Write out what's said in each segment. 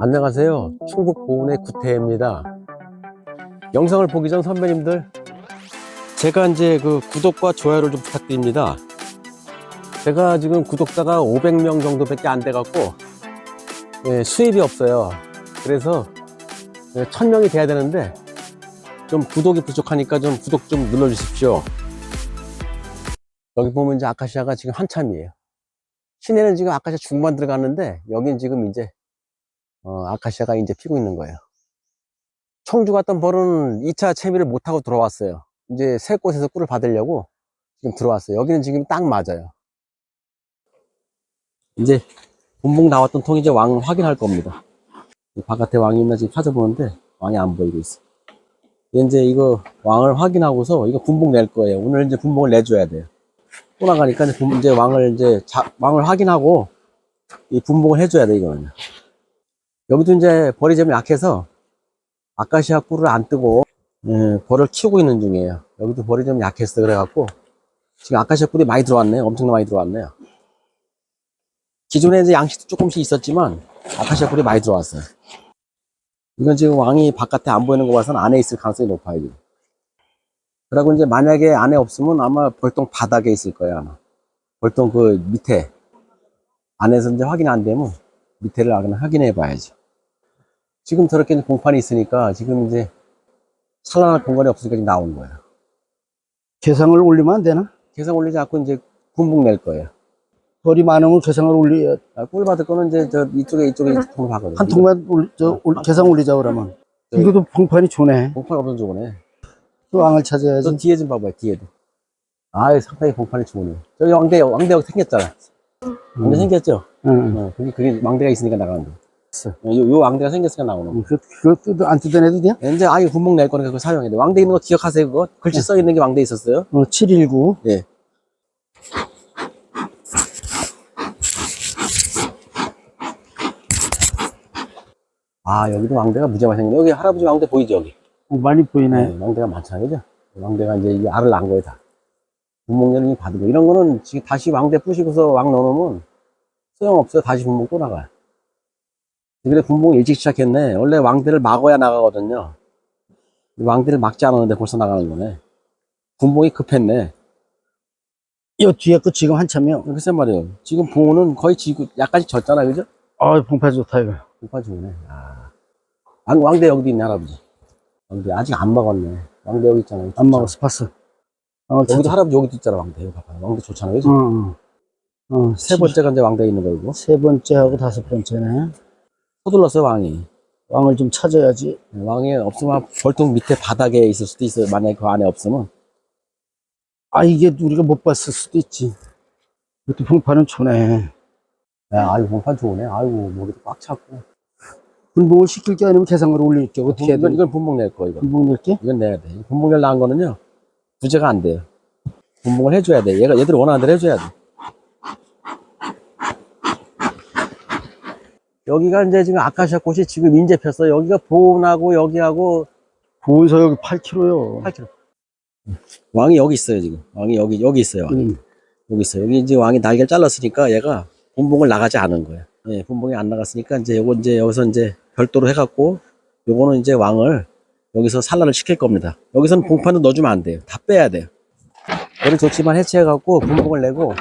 안녕하세요. 충북 보은의 구태입니다. 영상을 보기 전 선배님들, 제가 이제 그 구독과 좋아요를 좀 부탁드립니다. 제가 지금 구독자가 500명 정도밖에 안 돼갖고 예, 수입이 없어요. 그래서 예, 1000명이 돼야 되는데 좀 구독이 부족하니까 좀 구독 좀 눌러주십시오. 여기 보면 이제 아카시아가 지금 한참이에요. 시내는 지금 아카시아 중반 들어갔는데 여긴 지금 이제 어, 아카시아가 이제 피고 있는 거예요. 청주 갔던 벌은 2차 채비를 못하고 들어왔어요. 이제 새 곳에서 꿀을 받으려고 지금 들어왔어요. 여기는 지금 딱 맞아요. 이제 분봉 나왔던 통 이제 왕 확인할 겁니다. 이 바깥에 왕이 있나 지금 찾아보는데 왕이 안 보이고 있어. 이제 이거 왕을 확인하고서 이거 분봉 낼 거예요. 오늘 이제 분봉을 내줘야 돼요. 또 나가니까 이제, 왕을 이제 자- 왕을 확인하고 이 분봉을 해줘야 돼 이거는. 여기도 이제 벌이 좀 약해서 아카시아 꿀을 안 뜨고 예, 벌을 키우고 있는 중이에요. 여기도 벌이 좀 약했어 그래갖고 지금 아카시아 꿀이 많이 들어왔네요. 엄청나게 많이 들어왔네요. 기존에 이제 양식도 조금씩 있었지만 아카시아 꿀이 많이 들어왔어요. 이건 지금 왕이 바깥에 안 보이는 거 봐서는 안에 있을 가능성이 높아요. 지금. 그리고 이제 만약에 안에 없으면 아마 벌통 바닥에 있을 거예요. 아마. 벌통 그 밑에 안에서 이제 확인 안 되면 밑에를 확인해 봐야죠. 지금 저렇게 공판이 있으니까 지금 이제 산란할 공간이 없으니까 지금 나온 거예요. 개상을 올리면 안 되나? 계산 올리지 않고 이제 분봉 낼 거예요. 벌이 많으면 개상을 올리, 아, 꿀 받을 거는 이제 저 이쪽에 이쪽에 통을 하거든요. 한 통만 올, 저, 올, 개상 올리자 그러면. 네. 이것도 봉판이 좋네. 공판 없는 쪽은 또 왕을 저 찾아야지. 뒤에 좀 봐봐요, 뒤에도. 아, 상당히 공판이 좋으네. 저기 왕대, 왕대 생겼잖아. 왕대 생겼죠? 응. 어, 그게, 그게 왕대가 있으니까 나가는 거. 있어. 요, 요 왕대가 생겼으니까 나오는 거. 응, 그, 그거 뜯어, 안 뜯어내도 돼? 이제 아예 분목 낼 거니까 그거 사용해야 돼. 왕대 있는 거 기억하세요, 그거? 글씨 써 있는 게 왕대 있었어요? 어, 719. 예. 아, 여기도 왕대가 무지하게 생겼네. 여기 할아버지 왕대 보이죠, 여기? 어, 많이 보이네. 네, 왕대가 많잖아요, 그죠? 왕대가 이제 이 알을 낳은 거예요, 다. 분목열이 받은 거. 이런 거는 지금 다시 왕대 부시고서 왕 넣어놓으면 소용없어요. 다시 분목 또 나가요. 그래, 분목 일찍 시작했네. 원래 왕대를 막아야 나가거든요. 왕대를 막지 않았는데 벌써 나가는 거네. 분봉이 급했네. 이 뒤에 거 지금 한참이요. 글쎄 말이에요. 지금 부호는 거의 지고 약간씩 졌잖아, 그죠? 아, 봉판 좋다, 이거. 공파 주네. 아. 왕, 왕대 여기도 있네, 할아버지. 왕대 아직 안 먹었네. 왕대 여기 있잖아. 안 먹었어, 봤어. 왕을 여기도 찾아. 할아버지 여기도 있잖아, 왕대. 여기 봐봐. 왕대 좋잖아, 그죠? 응, 응. 어, 세 번째가 이제 왕대에 있는 거고. 세 번째하고 다섯 번째네. 서둘렀어요, 왕이. 왕을 좀 찾아야지. 왕이 없으면 벌통 밑에 바닥에 있을 수도 있어요. 만약에 그 안에 없으면. 아, 이게 우리가 못 봤을 수도 있지. 이것도 봉판은 좋네. 야, 아이고, 공판 좋으네. 아이고, 목이도 꽉 찼고. 분봉을 시킬 게 아니면 개상을 올릴 게. 어떻게 해야 돼? 이건, 분봉 낼 거, 이거. 분봉 낼 게? 이건 내야 돼. 분봉열 나은 거는요, 부재가 안 돼요. 분봉을 해줘야 돼. 얘가, 얘들 원하는 대로 해줘야 돼. 여기가 이제 지금 아카시아 꽃이 지금 인제 폈어. 여기가 보온하고 여기하고 보은서 여기 8kg요. 8kg. 왕이 여기 있어요, 지금. 왕이 여기, 여기 있어요. 왕이. 응. 여기 있어요. 여기 이제 왕이 날개를 잘랐으니까 얘가 분봉을 나가지 않은 거예요. 예, 분봉이 안 나갔으니까 이제 요거 이제 여기서 이제 별도로 해갖고 요거는 이제 왕을 여기서 산란을 시킬 겁니다. 여기서는 봉판도 넣어주면 안 돼요. 다 빼야 돼요. 얘를 좋지만 해체해갖고 분봉을 내고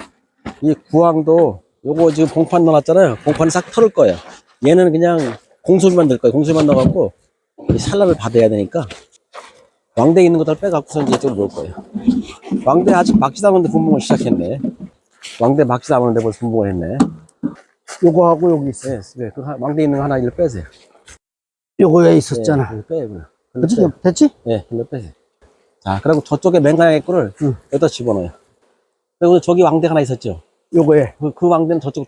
이 구왕도 요거 지금 봉판 넣어놨잖아요. 봉판을 싹 털을 거예요. 얘는 그냥 공소비만 넣을 거예요. 공소비만 넣어갖고 이 산란을 받아야 되니까 왕대에 있는 것들 빼갖고서 이제 이쪽으로 놓을 거예요. 왕대 아직 막지도 않았는데 분봉을 시작했네. 왕대 막지도 않았는데 벌써 분봉을 했네. 요거 하고 여기 있어. 네, 네, 그 하- 왕대 있는 거 하나 일로 빼세요. 요거에 있었잖아. 네, 빼요, 그냥. 일로 그치? 빼요. 됐지? 네, 일로 빼세요. 자, 그리고 저쪽에 맹강의 꿀을 응. 여기다 집어넣어요. 그리고 저기 왕대 하나 있었죠? 요거에. 그, 그 왕대는 저쪽,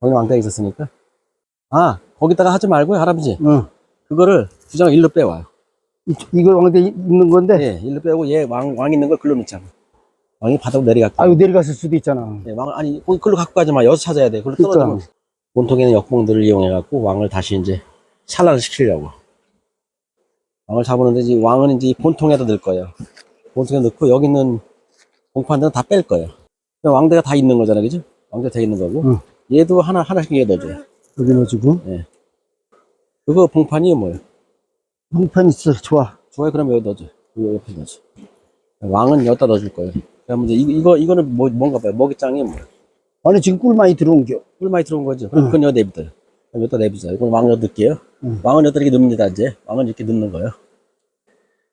거기 왕대가 있었으니까. 아, 거기다가 하지 말고요, 할아버지. 응. 그거를 두장 일로 빼와요. 이, 이거 왕대 있는 건데. 예, 일로 빼고 얘 왕, 왕 있는 걸 글로 놓자. 왕이 바닥으로 내려갈게. 아유, 내려갔을 수도 있잖아. 네, 왕, 아니, 거기 글로 갖고 가지 마. 여기서 찾아야 돼. 글로 그러니까. 떨어지면. 본통에 는 역봉들을 이용해 갖고 왕을 다시 이제 산란을 시키려고. 왕을 잡았는데 이제 왕은 이제 이 본통에다 넣을 거예요. 본통에 넣고 여기 있는 공판들은 다 뺄 거예요. 왕대가 다 있는 거잖아, 그죠? 왕대 다 있는 거고. 응. 얘도 하나, 하나씩 얘 넣어줘요. 여기 넣어주고. 그거 봉판이 뭐예요? 형편 있어. 좋아. 좋아요. 그럼 여기 넣어줘. 여기 옆에 넣어줘. 왕은 여기다 넣어줄 거예요. 그럼 이제 이거, 이거 이거는 뭐 뭔가 봐요. 먹이장이 뭐야? 아니, 지금 꿀 많이 들어온 겨. 꿀 많이 들어온 거죠. 그럼 응. 그건 여기 내비둬요. 그럼 여기다 내비자. 이건 왕 넣을게요. 응. 왕은 여기다 이렇게 넣습니다. 이제 왕은 이렇게 넣는 거예요.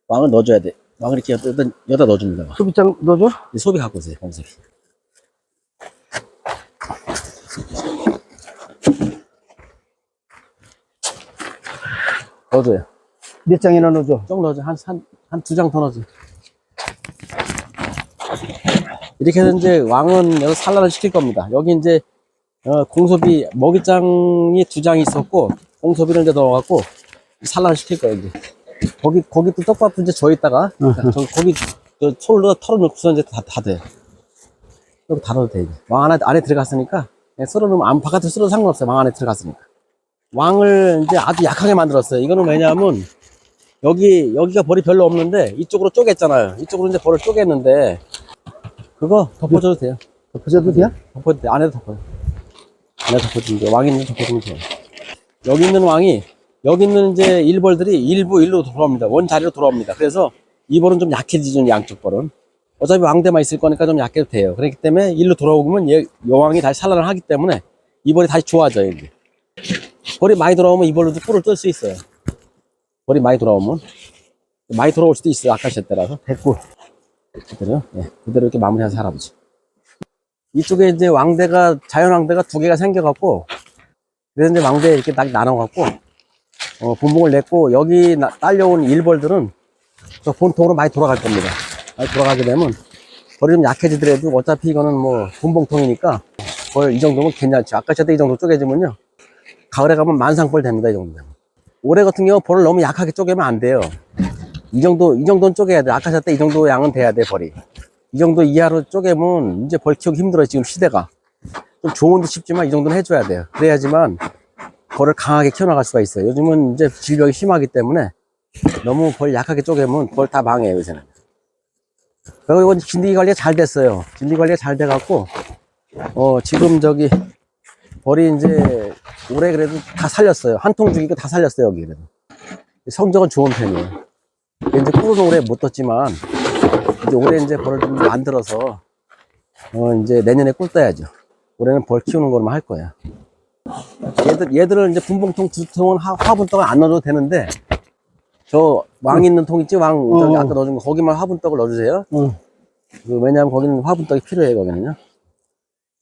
왕은 넣어줘야 돼. 왕을 이렇게 여기다, 여기다 넣어줍니다. 소비장 넣어줘? 이 소비 갖고 오세요. 검색이. 넣어줘요. 몇 장이나 넣어줘? 좀 넣어줘. 한, 한, 한 두 장 더 넣어줘. 이렇게 해서 이제 왕은 여기 산란을 시킬 겁니다. 여기 이제, 어, 공소비, 먹이장이 두 장 있었고, 공소비를 이제 넣어갖고, 산란을 시킬 거예요, 이제. 거기, 거기 또 떡밥도 이제 저 있다가, 저, 거기, 저, 솔로 털어놓고서 이제 다, 다 돼. 여기 다 넣어도 돼, 이제. 왕 안에, 안에 들어갔으니까, 그냥 썰어 놓으면, 안, 바깥에 썰어도 상관없어요. 왕 안에 들어갔으니까. 왕을 이제 아주 약하게 만들었어요. 이거는 왜냐하면, 여기 여기가 벌이 별로 없는데 이쪽으로 쪼갰잖아요. 이쪽으로 이제 벌을 쪼갰는데 그거 덮어줘도 돼요. 덮어줘도 돼? 덮어도 돼. 안에도 덮어요. 안에 덮어주면 돼요. 왕 있는 덮어주면 돼요. 여기 있는 왕이 여기 있는 이제 일벌들이 일부 일로 돌아옵니다. 원 자리로 돌아옵니다. 그래서 이 벌은 좀 약해지죠. 양쪽 벌은. 어차피 왕대만 있을 거니까 좀 약해도 돼요. 그렇기 때문에 일로 돌아오면 얘, 여왕이 다시 산란을 하기 때문에 이 벌이 다시 좋아져요. 이제. 벌이 많이 돌아오면 이 벌로도 꿀을 뜰 수 있어요. 벌이 많이 돌아오면 많이 돌아올 수도 있어요. 아카시아 때라서 됐고. 그대로 예, 그대로 이렇게 마무리해서 할아버지. 이쪽에 이제 왕대가 자연 왕대가 두 개가 생겨갖고 그래서 이제 왕대 이렇게 딱 나눠갖고 어, 분봉을 냈고 여기 나- 딸려온 일벌들은 저 본통으로 많이 돌아갈 겁니다. 많이 돌아가게 되면 벌이 좀 약해지더라도 어차피 이거는 뭐 분봉통이니까 벌 이 정도면 괜찮죠. 아카시아 때 이 정도 쪼개지면요 가을에 가면 만상벌 됩니다. 이 정도 되면. 올해 같은 경우 벌을 너무 약하게 쪼개면 안 돼요. 이 정도, 이 정도는 쪼개야 돼. 아카시아 때 이 정도 양은 돼야 돼, 벌이. 이 정도 이하로 쪼개면 이제 벌 키우기 힘들어요, 지금 시대가. 좀 조언도 쉽지만 이 정도는 해줘야 돼요. 그래야지만 벌을 강하게 키워나갈 수가 있어요. 요즘은 이제 질병이 심하기 때문에 너무 벌 약하게 쪼개면 벌 다 망해요, 요새는. 그리고 이건 진드기 관리가 잘 됐어요. 진드기 관리가 잘 돼갖고, 어, 지금 저기 벌이 이제 올해 그래도 다 살렸어요. 한 통 죽이고 다 살렸어요, 여기 그래도. 성적은 좋은 편이에요. 이제 꿀은 올해 못 떴지만, 이제 올해 이제 벌을 좀 만들어서, 어, 이제 내년에 꿀 떠야죠. 올해는 벌 키우는 거로만 할 거야. 얘들, 얘들은 이제 분봉통 두 통은 화, 화분 떡을 안 넣어도 되는데, 저 왕 있는 통 있지? 왕, 저기 어. 아까 넣어준 거, 거기만 화분 떡을 넣어주세요. 응. 그 왜냐면 거기는 화분 떡이 필요해요, 거기는요.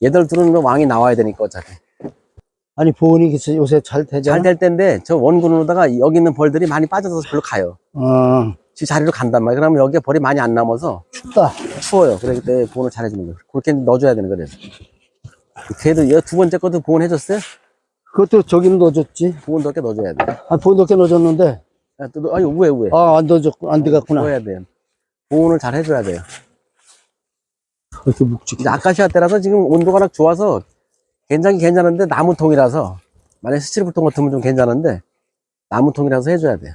얘들 둘은 왕이 나와야 되니까, 어차피. 아니, 보온이 그래서 요새 잘 되잖아. 잘될 텐데 저 원군으로다가 여기 있는 벌들이 많이 빠져서 별로 가요. 어, 지 자리로 간단 말이에요. 그러면 여기에 벌이 많이 안 남아서 춥다. 추워요. 그렇기 때문에 보온을 잘 해주는 거예요. 그렇게 넣어줘야 되는 거예요. 걔도 얘 두 번째 것도 보온 해줬어요? 그것도 저기는 넣어줬지. 보온도 이렇게 넣어줘야 돼. 아, 보온 넣게 넣어줬는데. 야, 또, 넣- 아니, 우에, 우에. 아, 안 넣어줬고, 안 들어갔구나. 넣어야 돼요. 보온을 잘 해줘야 돼요. 이렇게. 이제 아카시아 때라서 지금 온도가 막 좋아서 괜찮긴 괜찮은데 나무통이라서 만약에 스티로폼통 같으면 좀 괜찮은데 나무통이라서 해줘야 돼요.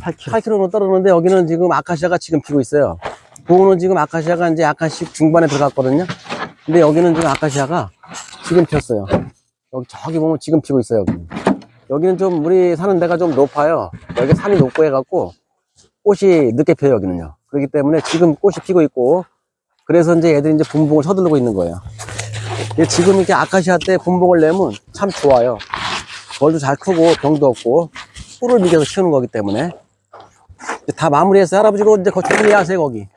8kg. 8kg로 떨어졌는데 여기는 지금 아카시아가 지금 피고 있어요. 보호는 지금 아카시아가 이제 약간씩 중반에 들어갔거든요. 근데 여기는 지금 아카시아가 지금 폈어요. 여기 저기 보면 지금 피고 있어요. 여기. 여기는 좀 우리 사는 데가 좀 높아요. 여기 산이 높고 해갖고 꽃이 늦게 펴요 여기는요. 그렇기 때문에 지금 꽃이 피고 있고 그래서 이제 애들이 이제 분봉을 서두르고 있는 거예요. 지금 이렇게 아카시아 때 분봉을 내면 참 좋아요. 벌도 잘 크고 병도 없고 꿀을 먹여서 키우는 거기 때문에 다 마무리해서 할아버지고 이제 거 정리하세요 거기